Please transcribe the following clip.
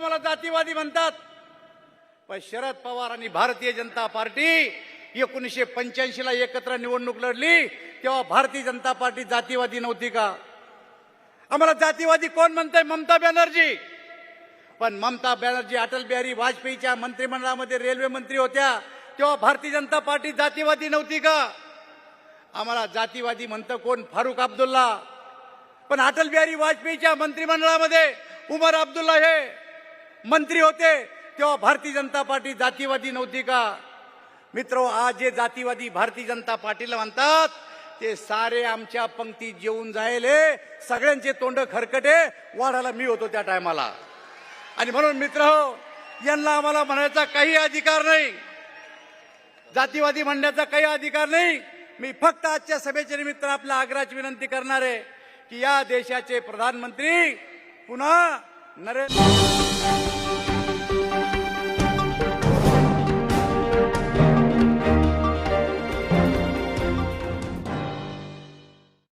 आम्हाला जातीवादी म्हणतात. पण शरद पवार आणि भारतीय जनता पार्टी एकोणीसशे पंच्याऐंशी ला एकत्र निवडणूक लढली तेव्हा भारतीय जनता पार्टी जातीवादी नव्हती का? आम्हाला जातीवादी कोण म्हणतंय? ममता बॅनर्जी. पण ममता बॅनर्जी अटल बिहारी वाजपेयीच्या मंत्रिमंडळामध्ये रेल्वे मंत्री होत्या तेव्हा भारतीय जनता पार्टी जातीवादी नव्हती का? आम्हाला जातीवादी म्हणतं कोण? फारुख अब्दुल्ला. पण अटल बिहारी वाजपेयीच्या मंत्रिमंडळामध्ये उमर अब्दुल्ला हे. मंत्री होते तेव्हा भारतीय जनता पार्टी जातीवादी नव्हती का? मित्र आज जे जातीवादी भारतीय जनता पार्टीला म्हणतात ते सारे आमच्या पंक्तीत जेवून जायले सगळ्यांचे तोंड खरकटे वाढायला मी होतो त्या टायमाला. आणि म्हणून मित्र यांना आम्हाला म्हणायचा काही अधिकार नाही. जातीवादी म्हणण्याचा काही अधिकार नाही. मी फक्त आजच्या सभेच्या निमित्त आपल्या आग्रहाची विनंती करणार आहे की या देशाचे प्रधानमंत्री पुन्हा नरेंद्र